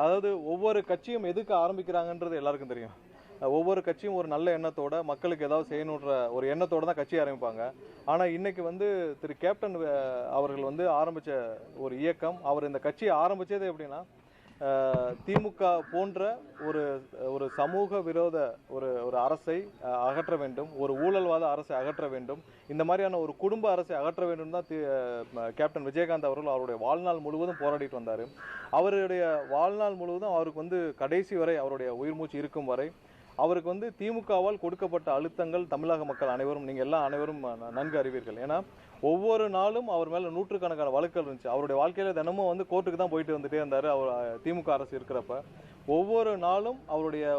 அதாவது ஒவ்வொரு கட்சியும் எதுக்கு ஆரம்பிக்கிறாங்கன்றது எல்லாருக்கும் தெரியும். ஒவ்வொரு கட்சியும் ஒரு நல்ல எண்ணத்தோட மக்களுக்கு ஏதாவது செய்யணுன்ற ஒரு எண்ணத்தோட தான் கட்சி ஆரம்பிப்பாங்க. ஆனால் இன்னைக்கு வந்து திரு கேப்டன் அவர்கள் வந்து ஆரம்பித்த ஒரு இயக்கம் அவர் இந்த கட்சியை ஆரம்பித்தது எப்படின்னா திமுக போன்ற ஒரு ஒரு சமூக விரோத ஒரு ஒரு அரசை அகற்ற வேண்டும். ஒரு ஊழல்வாத அரசை அகற்ற வேண்டும். இந்த மாதிரியான ஒரு குடும்ப அரசை அகற்ற வேண்டும் தான் தி- கேப்டன் விஜயகாந்த் அவர்கள் அவருடைய வாழ்நாள் முழுவதும் போராடிட்டு வந்தார். அவருடைய வாழ்நாள் முழுவதும் அவருக்கு வந்து கடைசி வரை அவருடைய உயிர் மூச்சு இருக்கும் வரை அவருக்கு வந்து திமுகவால் கொடுக்கப்பட்ட அழுத்தங்கள் தமிழக மக்கள் அனைவரும் நீங்கள் எல்லாம் அனைவரும் நன்கு அறிவீர்கள். ஏன்னா ஒவ்வொரு நாளும் அவர் மேலே நூற்றுக்கணக்கான வழக்குகள் இருந்துச்சு. அவருடைய வாழ்க்கையில் தினமும் வந்து கோர்ட்டுக்கு தான் போயிட்டு வந்துட்டே இருந்தார். அவர் திமுக அரசு இருக்கிறப்ப. ஒவ்வொரு நாளும் அவருடைய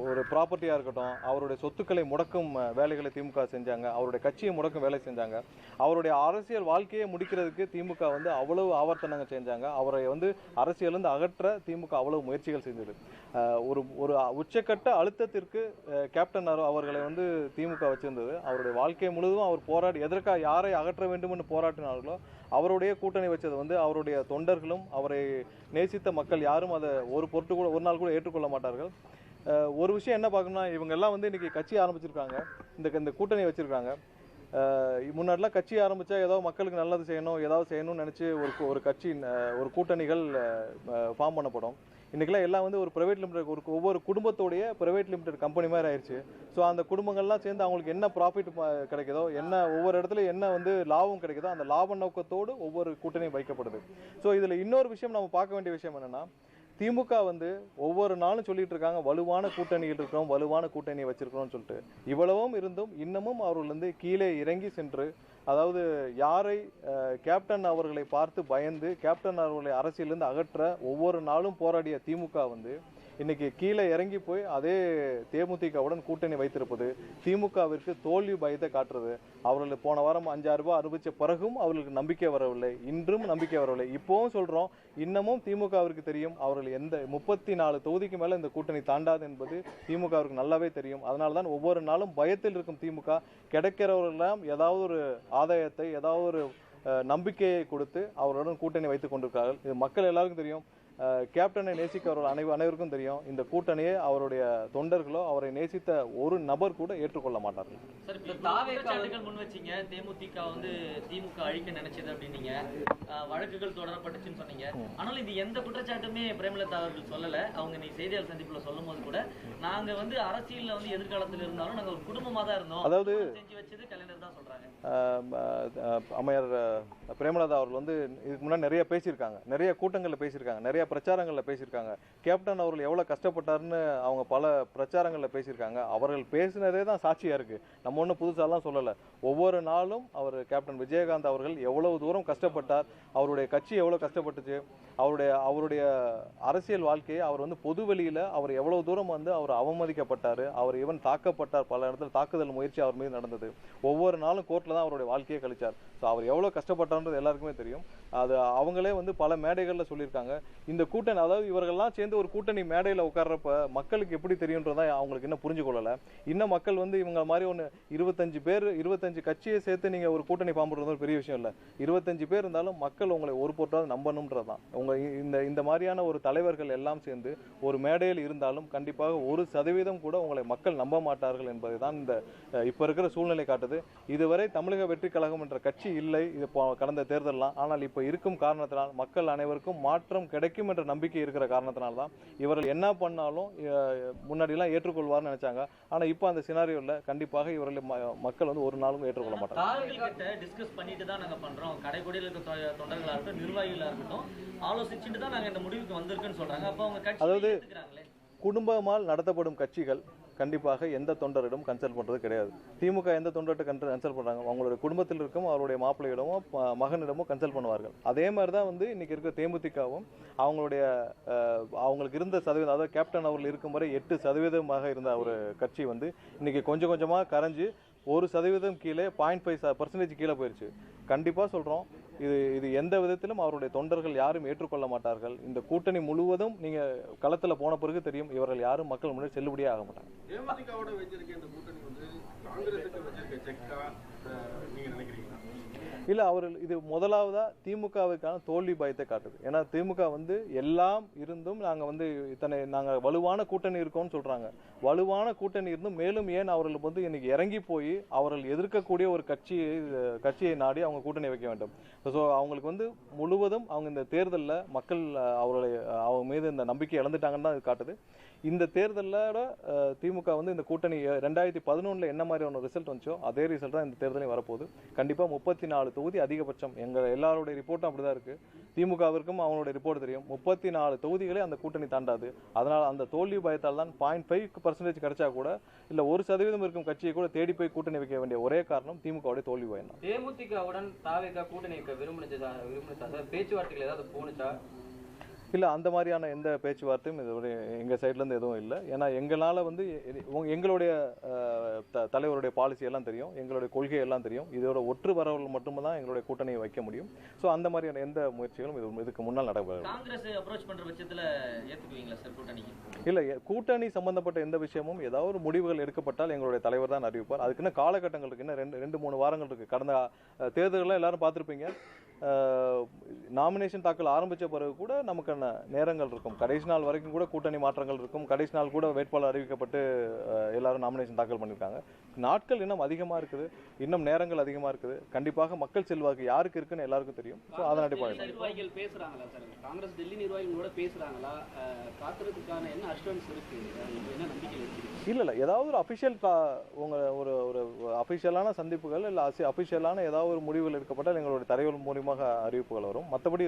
ஒரு ப்ராப்பர்ட்டியாக இருக்கட்டும் அவருடைய சொத்துக்களை முடக்கும் வேலைகளை திமுக செஞ்சாங்க அவருடைய கட்சியை முடக்கும் வேலை செஞ்சாங்க அவருடைய அரசியல் வாழ்க்கையை முடிக்கிறதுக்கு திமுக வந்து அவ்வளவு ஆவர்த்தனங்கள் செஞ்சாங்க அவரை வந்து அரசியலேருந்து அகற்ற திமுக அவ்வளவு முயற்சிகள் செஞ்சது. ஒரு ஒரு உச்சக்கட்ட அழுத்தத்திற்கு கேப்டன் அவர்- அவர்களை வந்து திமுக வச்சிருந்தது. அவருடைய வாழ்க்கை முழுவதும் அவர் போராடி எதற்காக யாரை அகற்ற வேண்டும் என்று போராட்டினார்களோ அவருடைய கூட்டணி வச்சது வந்து அவருடைய தொண்டர்களும் அவரை நேசித்த மக்கள் யாரும் அதை ஒரு பொருட்டு கூட ஒரு நாள் கூட ஏற்றுக்கொள்ள மாட்டார்கள். ஒரு விஷயம் என்ன பார்க்கணும்னா இவங்க எல்லாம் வந்து இன்னைக்கு கட்சி ஆரம்பிச்சிருக்காங்க. இந்த இந்த கூட்டணி வச்சிருக்காங்க. முன்னாடிலாம் கட்சி ஆரம்பித்தா ஏதோ மக்களுக்கு நல்லது செய்யணும் ஏதாவது செய்யணும்னு நினச்சி ஒரு ஒரு கட்சி ஒரு கூட்டணிகள் ஃபார்ம் பண்ணப்படும். இன்றைக்கெல்லாம் எல்லாம் வந்து ஒரு ப்ரைவேட் லிமிடெட் ஒரு ஒவ்வொரு குடும்பத்தோடைய ப்ரைவேட் லிமிடெட் கம்பெனி மாதிரி ஆயிடுச்சு ஸோ அந்த குடும்பங்கள்லாம் சேர்ந்து அவங்களுக்கு என்ன ப்ராஃபிட் கிடைக்குதோ என்ன ஒவ்வொரு இடத்துல என்ன வந்து லாபம் கிடைக்குதோ அந்த லாப நோக்கத்தோடு ஒவ்வொரு கூட்டணியும் வைக்கப்படுது. ஸோ இதில் இன்னொரு விஷயம் நம்ம பார்க்க வேண்டிய விஷயம் என்னென்னா திமுக வந்து ஒவ்வொரு நாளும் சொல்லிட்டு இருக்காங்க வலுவான கூட்டணியில் இருக்கிறோம் வலுவான கூட்டணியை வச்சிருக்கிறோம்னு சொல்லிட்டு. இவ்வளவும் இருந்தும் இன்னமும் அவர்கள் வந்து கீழே இறங்கி சென்று அதாவது யாரை கேப்டன் அவர்களை பார்த்து பயந்து கேப்டன் அவர்களை அரசியலிருந்து அகற்ற ஒவ்வொரு நாளும் போராடிய திமுக வந்து இன்னைக்கு கீழே இறங்கி போய் அதே தேமுதிகவுடன் கூட்டணி வைத்திருப்பது திமுகவிற்கு தோல்வி பயத்தை காட்டுறது. அவர்கள் போன வாரம் அஞ்சாறு ரூபாய் அறிவிச்ச பிறகும் அவர்களுக்கு நம்பிக்கை வரவில்லை. இன்றும் நம்பிக்கை வரவில்லை. இப்போவும் சொல்றோம் இன்னமும் திமுகவிற்கு தெரியும் அவர்கள் எந்த முப்பத்தி நாலு தொகுதிக்கு மேல இந்த கூட்டணி தாண்டாது என்பது திமுகவிற்கு நல்லாவே தெரியும். அதனால தான் ஒவ்வொரு நாளும் பயத்தில் இருக்கும் திமுக கிடைக்கிறவர்களெல்லாம் ஏதாவது ஒரு ஆதாயத்தை ஏதாவது ஒரு நம்பிக்கையை கொடுத்து அவருடன் கூட்டணி வைத்துக் கொண்டிருக்கிறார்கள். இது மக்கள் எல்லாருக்கும் தெரியும். கேப்டனை நேசிக்கிறவர்கள் அனைவ அனைவருக்கும் தெரியும். இந்த கூட்டணியை அவருடைய தொண்டர்களோ அவரை நேசித்த ஒரு நபர் கூட ஏற்றுக்கொள்ள மாட்டார்கள். சார் இப்ப குற்றச்சாட்டுகள் முன் வச்சீங்க. தேமுதிக வந்து திமுக அழிக்க நினைச்சது அப்படின்னீங்க. வழக்குகள் தொடரப்பட்டுச்சுன்னு சொன்னீங்க. ஆனாலும் இது எந்த குற்றச்சாட்டுமே பிரேமலதா அவர்கள் சொல்லல. அவங்க நீ செய்தியாளர் சந்திப்புல சொல்லும் போது கூட நாங்க வந்து அரசியல்ல வந்து எதிர்காலத்துல இருந்தாலும் நாங்க ஒரு குடும்பமா தான் இருந்தோம். அதாவது- செஞ்சு வச்சது கலைஞர் தான் அஹ், அம்மையார் பிரேமலதா அவர்கள் வந்து இதுக்கு முன்னாடி நிறைய பேசியிருக்காங்க. நிறைய கூட்டங்களில் பேசியிருக்காங்க. நிறைய பிரச்சாரங்களில் பேசியிருக்காங்க. கேப்டன் அவர்கள் எவ்வளோ கஷ்டப்பட்டாருன்னு அவங்க பல பிரச்சாரங்களில் பேசியிருக்காங்க. அவர்கள் பேசினதே தான் சாட்சியாக இருக்குது நம்ம ஒன்றும் புதுசாலாம் சொல்லலை. ஒவ்வொரு நாளும் அவர் கேப்டன் விஜயகாந்த் அவர்கள் எவ்வளவு தூரம் கஷ்டப்பட்டார் அவருடைய கட்சி எவ்வளோ கஷ்டப்பட்டுச்சு அவருடைய அவருடைய அரசியல் வாழ்க்கையை அவர் வந்து பொது வெளியில் அவர் எவ்வளவு தூரம் வந்து அவர் அவமதிக்கப்பட்டார் அவர் ஈவன் தாக்கப்பட்டார். பல இடத்துல தாக்குதல் முயற்சி அவர் மீது நடந்தது. ஒவ்வொரு நாளும் கோர்ட்டில் தான் அவருடைய வாழ்க்கையை கழிச்சார். ஸோ அவர் எவ்வளோ கஷ்டப்பட்டார்ன்றது எல்லாருக்குமே தெரியும். அது அவங்களே வந்து பல மேடைகளில் சொல்லியிருக்காங்க. இந்த கூட்டணி அதாவது இவர்கள்லாம் சேர்ந்து ஒரு கூட்டணி மேடையில் உட்கார்றப்ப மக்களுக்கு எப்படி தெரியுன்றதா அவங்களுக்கு இன்னும் புரிஞ்சு கொள்ளலை இன்னும் மக்கள் வந்து இவங்க மாதிரி ஒன்று இருபத்தஞ்சு பேர் இருபத்தஞ்சு கட்சியை சேர்த்து நீங்கள் ஒரு கூட்டணி பாம்புறது ஒரு பெரிய விஷயம் இல்லை. இருபத்தஞ்சு பேர் இருந்தாலும் மக்கள் உங்களை ஒரு பொருட்டாவது நம்பணுன்றது தான். உங்கள் இந்த இந்த மாதிரியான ஒரு தலைவர்கள் எல்லாம் சேர்ந்து ஒரு மேடையில் இருந்தாலும் கண்டிப்பாக ஒரு சதவீதம் கூட உங்களை மக்கள் நம்ப மாட்டார்கள் என்பதை தான் இந்த இப்போ இருக்கிற சூழ்நிலை காட்டுது. இதுவரை தமிழக வெற்றி கழகம் என்ற கட்சி இல்லை இது கடந்த தேர்தல்லாம். ஆனால் இப்போ இருக்கும் காரணத்தினால் மக்கள் அனைவருக்கும் மாற்றம் கிடைக்கும் என்ற நம்பிக்கை இருக்கிற காரணத்தினால தான் இவர்கள் என்ன பண்ணாலும் முன்னாடிலாம் ஏற்றுக்கொள்வார்னு நினைச்சாங்க. ஆனால் இப்போ அந்த சினாரியோவில் கண்டிப்பாக இவர்களை மக்கள் வந்து ஒரு நாளும் ஏற்றுக்கொள்ள மாட்டாங்க. டிஸ்கஸ் பண்ணிட்டு தான் நாங்க பண்றோம். கடைக்கோடியில் இருக்க தொ- தொண்டர்களா இருக்கட்டும் நிர்வாகிகளா இருக்கட்டும் ஆலோசிச்சுட்டு தான் நாங்க இந்த முடிவுக்கு வந்திருக்குன்னு சொல்றாங்க. அப்ப அவங்க அதாவது- குடும்பமால் நடத்தப்படும் கட்சிகள் கண்டிப்பாக எந்த தொண்டரிடம் கன்சல்ட் பண்ணுறது கிடையாது. திமுக எந்த தொண்டர்கிட்ட கன்சல் கன்சல்ட் பண்ணுறாங்க அவங்களுடைய குடும்பத்தில் இருக்கும் அவருடைய மாப்பிள்ளையிடமோ மகனிடமோ கன்சல்ட் பண்ணுவார்கள். அதே மாதிரி தான் வந்து இன்றைக்கி இருக்க தேமுதிகவும் அவங்களுடைய அவங்களுக்கு இருந்த சதவீதம் அதாவது கேப்டன் அவர்கள் இருக்கும் வரை எட்டு சதவீதமாக இருந்த ஒரு கட்சி வந்து இன்றைக்கி கொஞ்சம் கொஞ்சமாக கரைஞ்சு ஒரு சதவீதம் கீழே பாயிண்ட் ஃபைவ் பர்சன்டேஜ் கீழே போயிடுச்சு கண்டிப்பாக சொல்கிறோம் இது இது எந்த விதத்திலும் அவருடைய தொண்டர்கள் யாரும் ஏற்றுக்கொள்ள மாட்டார்கள். இந்த கூட்டணி முழுவதும் நீங்கள் களத்தில் போன பிறகு தெரியும் இவர்கள் யாரும் மக்கள் முன்னாடி செல்லுபடியே ஆக மாட்டாங்க. இல்லை அவர்கள் இது முதலாவதா திமுகவுக்கான தோல்வி பயத்தை காட்டுது. ஏன்னா திமுக வந்து எல்லாம் இருந்தும் நாங்கள் வந்து இத்தனை நாங்கள் வலுவான கூட்டணி இருக்கோம்னு சொல்றாங்க. வலுவான கூட்டணி இருந்தும் மேலும் ஏன் அவர்கள் வந்து இன்னைக்கு இறங்கி போய் அவர்கள் எதிர்க்கக்கூடிய ஒரு கட்சியை கட்சியை நாடி அவங்க கூட்டணி வைக்க வேண்டும். ஸோ அவங்களுக்கு வந்து முழுவதும் அவங்க இந்த தேர்தலில் மக்கள் அவர்களை அவங்க மீது இந்த நம்பிக்கை இழந்துட்டாங்கன்னு தான் இது காட்டுது. இந்த தேர்தலோட திமுக வந்து இந்த கூட்டணி ரெண்டாயிரத்தி பதினொன்றில் என்ன மாதிரியான ரிசல்ட் வந்துச்சோ அதே ரிசல்ட் தான் இந்த தேர்தலையும் வரப்போகுது. கண்டிப்பாக முப்பத்தி நாலு தொகுதி அதிகபட்சம். எங்கள் எல்லாருடைய ரிப்போர்ட்டும் அப்படி தான் இருக்குது திமுகவிற்கும் அவங்களுடைய ரிப்போர்ட் தெரியும். முப்பத்தி நாலு தொகுதிகளே அந்த கூட்டணி தாண்டாது. அதனால் அந்த தோல்வி பயத்தால் தான் பாயிண்ட் ஃபைவ் பர்சன்டேஜ் கிடைச்சா கூட இல்லை ஒரு சதவீதம் இருக்கும் கட்சியை கூட தேடி போய் கூட்டணி வைக்க வேண்டிய ஒரே காரணம் திமுகவுடைய தோல்வி பயம் தேமுதிகவுடன் தாவேகா கூட்டணி வைக்க விரும்பினதா விரும்பினதா? சார் பேச்சுவார்த்தைகள் ஏதாவது போனுச்சா இல்லை அந்த மாதிரியான எந்த பேச்சுவார்த்தையும் இது எங்கள் சைட்லேருந்து எதுவும் இல்லை. ஏன்னா எங்களால் வந்து எங்களுடைய த- தலைவருடைய பாலிசி எல்லாம் தெரியும். எங்களுடைய கொள்கை எல்லாம் தெரியும். இதோட ஒற்று வரவர்கள் மட்டும் தான் எங்களுடைய கூட்டணியை வைக்க முடியும். ஸோ அந்த மாதிரியான எந்த முயற்சிகளும் இது இதுக்கு முன்னால் நடைபெறும் காங்கிரஸ் அப்ரோச் பண்ற பட்சத்துல ஏத்துக்குவீங்களா சார் கூட்டணிக்கு இல்லை கூட்டணி சம்பந்தப்பட்ட எந்த விஷயமும் ஏதாவது ஒரு முடிவுகள் எடுக்கப்பட்டால் எங்களுடைய தலைவர் தான் அறிவிப்பார். அதுக்கு இன்னும் காலகட்டங்கள் இருக்கு. இன்னும் ரெண்டு ரெண்டு மூணு வாரங்கள் இருக்கு. கடந்த அஹ், தேர்தல்கள் எல்லாரும் பார்த்துருப்பீங்க. நாமினேஷன் தாக்கல் ஆரம்பிச்ச பிறகு கூட நமக்கான நேரங்கள் இருக்கும். கடைசி நாள் வரைக்கும் கூட கூட்டணி மாற்றங்கள் இருக்கும். கடைசி நாள் கூட வேட்பாளர் அறிவிக்கப்பட்டு எல்லாரும் நாமினேஷன் தாக்கல் பண்ணியிருக்காங்க. நாட்கள் இன்னும் அதிகமாக இருக்குது. இன்னும் நேரங்கள் அதிகமாக இருக்குது. கண்டிப்பாக மக்கள் செல்வாக்கு யாருக்கு இருக்குன்னு எல்லாருக்கும் தெரியும். ஸோ அதன் அடிப்படையில். நிர்வாகிகள் பேசுறாங்களா சார்? காங்கிரஸ் டெல்லி நிர்வாகிகள் கூட பேசுறாங்களா? அஹ், காத்துறதுக்கான என்ன அஷ்யூரன்ஸ் இருக்கு? அஹ், இப்ப என்ன நம்பிக்கை இல்லை இல்லை. ஏதாவது ஒரு அஃபிஷியல் உங்க ஒரு ஒரு அஃபிஷியலான சந்திப்புகள் இல்லை அஃபிஷியலான ஏதாவது ஒரு முடிவுகள் எடுக்கப்பட்டால் எங்களுடைய தலைவர் மூலியமாக அறிவிப்புகள் வரும். மற்றபடி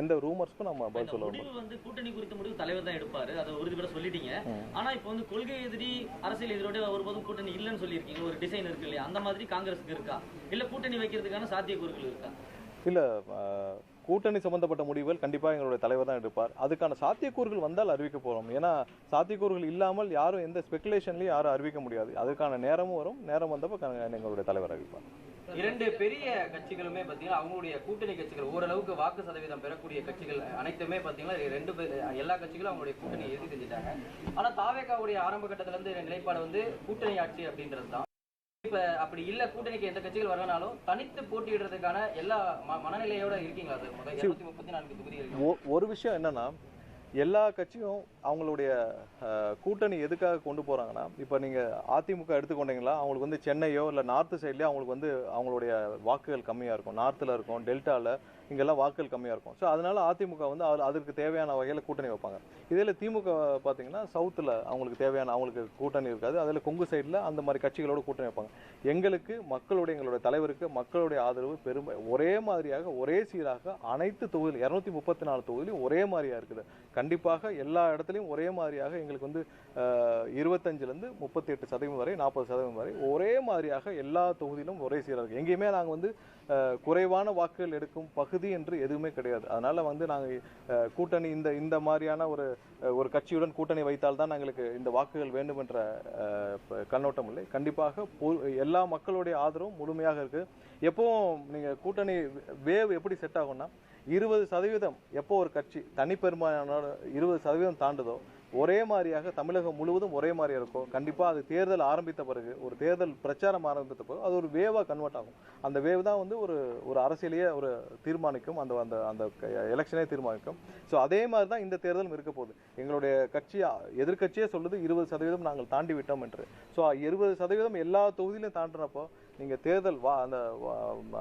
எந்த ரூமர்ஸ்க்கும் நம்ம பதில் சொல்ல முடிவு வந்து கூட்டணி குறித்த முடிவு தலைவர் தான் எடுப்பாரு. அதை உறுதிபட சொல்லிட்டீங்க. ஆனா இப்போ வந்து கொள்கை எதிரி அரசியல் எதிரோட ஒருபோதும் கூட்டணி இல்லைன்னு சொல்லியிருக்கீங்க. ஒரு டிசைன் இருக்கு இல்லையா? அந்த மாதிரி காங்கிரஸுக்கு இருக்கா? இல்ல கூட்டணி வைக்கிறதுக்கான சாத்தியக்கூறுகள் இருக்கா? இல்லை கூட்டணி சம்பந்தப்பட்ட முடிவுகள் கண்டிப்பாக எங்களுடைய தலைவர் தான் எடுப்பார். அதுக்கான சாத்தியக்கூறுகள் வந்தால் அறிவிக்க போகிறோம் ஏன்னா சாத்தியக்கூறுகள் இல்லாமல் யாரும் எந்த ஸ்பெகுலேஷன்லையும் யாரும் அறிவிக்க முடியாது. அதுக்கான நேரமும் வரும். நேரம் வந்தப்போ எங்களுடைய தலைவர் அறிவிப்பார். இரண்டு பெரிய கட்சிகளுமே பார்த்தீங்கன்னா அவங்களுடைய கூட்டணி கட்சிகள் ஓரளவுக்கு வாக்கு சதவீதம் பெறக்கூடிய கட்சிகள் அனைத்துமே பார்த்தீங்கன்னா ரெண்டு பேர் எல்லா கட்சிகளும் அவங்களுடைய கூட்டணி எதிர்த்து செஞ்சுட்டாங்க. ஆனால் தாவேகாவுடைய ஆரம்ப கட்டத்திலேருந்து நிலைப்பாடு வந்து கூட்டணி ஆட்சி அப்படின்றது தான். இப்ப அப்படி இல்ல கூட்டணிக்கு எந்த கட்சிகள் வரலனாலும் தனித்து போட்டியிடுறதுக்கான எல்லா மனநிலையோட இருக்கீங்களா சார்? முப்பத்தி நான்கு தொகுதிகள் ஒரு விஷயம் என்னன்னா எல்லா கட்சியும் அவங்களுடைய கூட்டணி எதுக்காக கொண்டு போறாங்கன்னா இப்போ நீங்க அதிமுக எடுத்துக்கொண்டீங்களா அவங்களுக்கு வந்து சென்னையோ இல்லை நார்த் சைட்லயோ அவங்களுக்கு வந்து அவங்களுடைய வாக்குகள் கம்மியா இருக்கும். நார்த்தில் இருக்கும் டெல்டால இங்கெல்லாம் வாக்குகள் கம்மியாக இருக்கும். ஸோ அதனால் அதிமுக வந்து அது- அதற்கு தேவையான வகையில் கூட்டணி வைப்பாங்க. இதில் திமுக பார்த்தீங்கன்னா சவுத்தில் அவங்களுக்கு தேவையான அவங்களுக்கு கூட்டணி இருக்காது. அதில் கொங்கு சைடில் அந்த மாதிரி கட்சிகளோட கூட்டணி வைப்பாங்க. எங்களுக்கு மக்களுடைய எங்களுடைய தலைவருக்கு மக்களுடைய ஆதரவு பெருமை ஒரே மாதிரியாக ஒரே சீராக அனைத்து தொகுதியில் இரநூத்தி முப்பத்தி நாலு தொகுதியிலும் ஒரே மாதிரியாக இருக்குது. கண்டிப்பாக எல்லா இடத்துலையும் ஒரே மாதிரியாக எங்களுக்கு வந்து இருபத்தஞ்சிலேருந்து முப்பத்தி எட்டு சதவீதம் வரை நாற்பது சதவீதம் வரை ஒரே மாதிரியாக எல்லா தொகுதியிலும் ஒரே சீராக இருக்குது எங்கேயுமே நாங்கள் வந்து குறைவான வாக்குகள் எடுக்கும் பகு பகுதி என்று எதுவுமே கிடையாது. அதனால வந்து நாங்கள் கூட்டணி இந்த இந்த மாதிரியான ஒரு ஒரு கட்சியுடன் கூட்டணி வைத்தால் தான் எங்களுக்கு இந்த வாக்குகள் வேண்டும் என்ற கண்ணோட்டம் இல்லை. கண்டிப்பாக எல்லா மக்களுடைய ஆதரவும் முழுமையாக இருக்கு. எப்பவும் நீங்க கூட்டணி வேவ் எப்படி செட் ஆகும்னா இருபது சதவீதம் எப்போ ஒரு கட்சி தனிப்பெரும்பாலான இருபது சதவீதம் தாண்டுதோ ஒரே மாதிரியாக தமிழகம் முழுவதும் ஒரே மாதிரியாக இருக்கும். கண்டிப்பாக அது தேர்தல் ஆரம்பித்த பிறகு ஒரு தேர்தல் பிரச்சாரம் ஆரம்பித்த பிறகு அது ஒரு வேவாக கன்வெர்ட் ஆகும். அந்த வேவ் தான் வந்து ஒரு ஒரு அரசியலையே ஒரு தீர்மானிக்கும் அந்த அந்த அந்த எலெக்ஷனே தீர்மானிக்கும். ஸோ அதே மாதிரி தான் இந்த தேர்தலும் இருக்க போகுது. எங்களுடைய கட்சி எதிர்கட்சியே சொல்லுது இருபது சதவீதம் நாங்கள் தாண்டி விட்டோம் என்று. ஸோ இருபது சதவீதம் எல்லா தொகுதியிலும் தாண்டினப்போ நீங்கள் தேர்தல் வா அந்த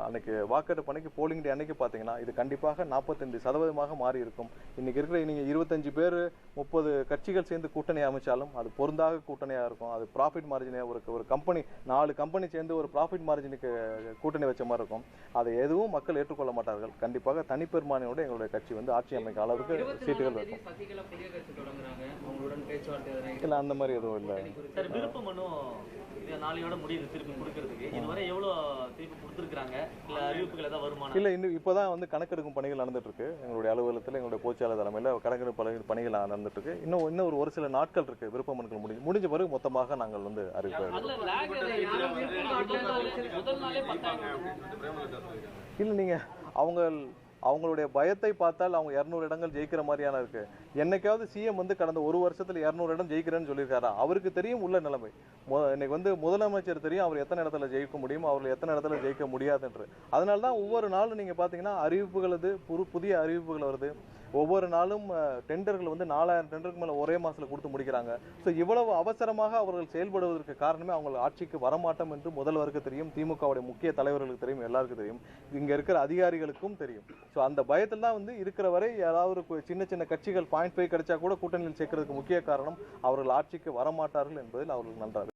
அன்னைக்கு வாக்கெடுப்பு அன்னைக்கு போலிங் டே அன்னைக்கு பார்த்தீங்கன்னா இது கண்டிப்பாக நாற்பத்தஞ்சு சதவீதமாக மாறி இருக்கும் இன்னைக்கு இருக்கிற நீங்கள் இருபத்தஞ்சு பேர் முப்பது கட்சிகள் சேர்ந்து கூட்டணி அமைச்சாலும் அது பொருந்தாக கூட்டணியாக இருக்கும். அது ப்ராஃபிட் மார்ஜினே ஒரு ஒரு கம்பெனி நாலு கம்பெனி சேர்ந்து ஒரு ப்ராஃபிட் மார்ஜினுக்கு கூட்டணி வச்ச மாதிரி இருக்கும். அதை எதுவும் மக்கள் ஏற்றுக்கொள்ள மாட்டார்கள். கண்டிப்பாக தனிப்பெருமானியோட எங்களுடைய கட்சி வந்து ஆட்சி அமைக்க அளவுக்கு சீட்டுகள் இருக்கும் இல்லை அந்த மாதிரி எதுவும் இல்லை சார் விருப்ப மனு இது நாளையோட முடியுது திருப்பி கொடுக்கறதுக்கு இதுவரை எவ்வளவு திருப்பி கொடுத்துருக்காங்க இல்ல அறிவிப்புகள் ஏதாவது வருமானம்? இல்லை இன்னும் இப்போ தான் வந்து கணக்கெடுக்கும் பணிகள் நடந்துட்டு இருக்கு எங்களுடைய அலுவலகத்தில் எங்களுடைய பொதுச்செயலாளர் தலைமையில் கணக்கெடுப்பு பணி- பணிகள் நடந்துட்டு இருக்கு இன்னும் இன்னும் ஒரு ஒரு சில நாட்கள் இருக்கு. விருப்ப மனுக்கள் முடிஞ்சு முடிஞ்ச பிறகு மொத்தமாக நாங்கள் வந்து அறிவிப்போம் இல்லை நீங்கள் அவங்க அவங்களுடைய பயத்தை பார்த்தால் அவங்க இரநூறு இடங்கள் ஜெயிக்கிற மாதிரியான இருக்கு. என்னைக்காவது சிஎம் வந்து கடந்த ஒரு வருஷத்துல இரநூறு இடம் ஜெயிக்கிறேன்னு சொல்லியிருக்காரா? அவருக்கு தெரியும் உள்ள நிலைமை. மு- இன்னைக்கு வந்து முதலமைச்சர் தெரியும் அவர் எத்தனை இடத்துல ஜெயிக்க முடியும் அவர் எத்தனை இடத்துல ஜெயிக்க முடியாதுன்று. அதனால தான் ஒவ்வொரு நாளும் நீங்க பாத்தீங்கன்னா அறிவிப்புகள் இது புது புதிய அறிவிப்புகள் வருது. ஒவ்வொரு நாளும் டெண்டர்கள் வந்து நாலாயிரம் டெண்டருக்கு மேலே ஒரே மாதத்தில் கொடுத்து முடிக்கிறாங்க. ஸோ இவ்வளவு அவசரமாக அவர்கள் செயல்படுவதற்கு காரணமே அவங்க ஆட்சிக்கு வரமாட்டோம் என்று முதல்வருக்கு தெரியும் திமுகவுடைய முக்கிய தலைவர்களுக்கு தெரியும் எல்லாருக்கும் தெரியும். இங்கே இருக்கிற அதிகாரிகளுக்கும் தெரியும். ஸோ அந்த பயத்தில் தான் வந்து இருக்கிற வரை ஏதாவது சின்ன சின்ன கட்சிகள் பாயிண்ட் போய் கிடைச்சா கூட கூட்டணியில் சேர்க்கறதுக்கு முக்கிய காரணம் அவர்கள் ஆட்சிக்கு வரமாட்டார்கள் என்பதில் அவர்கள் நன்றாக